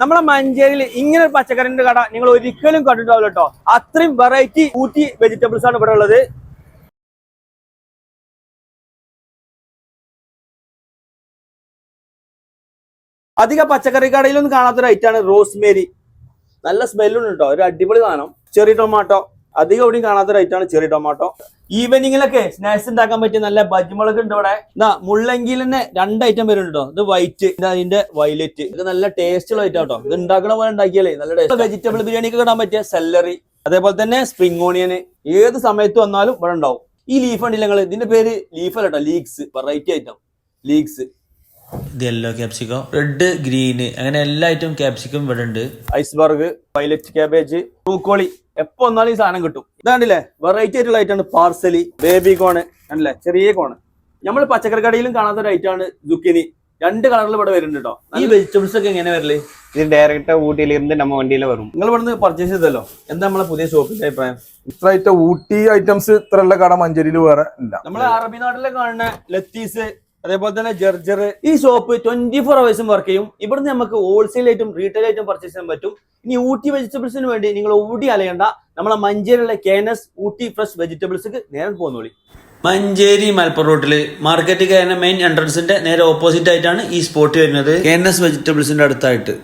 നമ്മളെ മഞ്ചേരിയിൽ ഇങ്ങനെ ഒരു പച്ചക്കറിന്റെ കട നിങ്ങൾ ഒരിക്കലും കണ്ടിട്ടുണ്ടാവില്ല കേട്ടോ. അത്രയും വെറൈറ്റി ഊട്ടി വെജിറ്റബിൾസ് ആണ് ഇവിടെ ഉള്ളത്. അധിക പച്ചക്കറി കടയിലൊന്നും കാണാത്ത ഒരു ഐറ്റാണ് റോസ്മേരി നല്ല സ്മെല്ലുണ്ട് കേട്ടോ. ഒരു അടിപൊളി സാധനം. ചെറിയ ടൊമാറ്റോ അധികം എവിടെയും കാണാത്ത റൈറ്റാണ് ചെറിയ ടൊമാറ്റോ ഈവനിങ്ങിലൊക്കെ സ്നാക്സ് ഉണ്ടാക്കാൻ പറ്റിയ നല്ല ബജ്മുളക് ഉണ്ട് ഇവിടെ. എന്നാ മുള്ളെങ്കിൽ തന്നെ രണ്ട് ഐറ്റം വരുന്നുണ്ടോ ഇത് വൈറ്റ് അതിന്റെ വൈലറ്റ് ഇത് നല്ല ടേസ്റ്റുള്ള ഐറ്റം കേട്ടോ ഇത് ഉണ്ടാക്കണ പോലെ ഉണ്ടാക്കിയാലേ നല്ല ടേസ്റ്റ് വെജിറ്റബിൾ ബിരിയാണിക്ക് കിടാൻ പറ്റിയ സെല്ലറി അതേപോലെ തന്നെ സ്പ്രിംഗ് ഓണിയൻ ഏത് സമയത്ത് വന്നാലും ഇവിടെ ഉണ്ടാവും ഈ ലീഫ് ഉണ്ടല്ലോ നിങ്ങൾ ഇതിന്റെ പേര് ലീഫ് അല്ല ലീക്സ് വെറൈറ്റി ഐറ്റം ലീക്സ് ഇത് യെല്ലോ ക്യാപ്സിക്കോ റെഡ് ഗ്രീന് അങ്ങനെ എല്ലാ ഐറ്റം ക്യാപ്സിക്കും ഇവിടെ ഉണ്ട്. ഐസ്ബർഗ് വൈലറ്റ് ക്യാബേജ് ബ്രൂക്കോളി എപ്പോ വന്നാലും ഈ സാധനം കിട്ടും. ഇതാണ്ടില്ലേ? വെറൈറ്റി ആയിട്ടുള്ള ആണ്. പാർസലി ബേബി കോൺ അല്ലേ ചെറിയ കോൺ നമ്മൾ പച്ചക്കറി കടയിലും കാണാത്ത ഒരു ഐറ്റാണ് ജുക്കിനി രണ്ട് കളറിൽ ഇവിടെ വരുന്നുണ്ട് കേട്ടോ ഈ വെജിറ്റബിൾസ് ഒക്കെ എങ്ങനെ വരൽ? ഇത് ഡയറക്റ്റ് ഊട്ടിയിൽ ഇരുന്ന് നമ്മ വണ്ടിയിൽ വരും. നിങ്ങൾ ഇവിടെ നിന്ന് പർച്ചേസ് ചെയ്തല്ലോ? എന്താ നമ്മളെ പുതിയ ഷോപ്പിന്റെ അഭിപ്രായം? ഇത്ര ഊട്ടി ഐറ്റംസ് ഇത്രയുള്ള കട മഞ്ചേരിയിൽ വേറെ ഇല്ല. നമ്മൾ അറബി നാട്ടിലെ കാണുന്ന ലത്തീസ് അതേപോലെ തന്നെ ജർജർ ഈ ഷോപ്പ് ട്വന്റി ഫോർ അവേഴ്സും വർക്ക് ചെയ്യും. ഇവിടുന്ന് നമുക്ക് ഹോൾസെയിൽ ആയിട്ടും റീറ്റെയിൽ ആയിട്ടും പർച്ചേസ് ചെയ്യാൻ പറ്റും. ഇനി ഊട്ടി വെജിറ്റബിൾസിന് വേണ്ടി നിങ്ങൾ ഓടി അലയണ്ട. നമ്മളെ മഞ്ചേരിയിലെ കേനസ് ഊട്ടി ഫ്രഷ് വെജിറ്റബിൾസ് നേരെ പോകുന്നോളി മഞ്ചേരി മലപ്പുറം റോട്ടിൽ മാർക്കറ്റ് കയറുന്ന മെയിൻ എൻട്രൻസിന്റെ നേരെ ഓപ്പോസിറ്റ് ആയിട്ടാണ് ഈ സ്പോട്ട് വരുന്നത്. കേനസ് വെജിറ്റബിൾസിന്റെ അടുത്തായിട്ട്.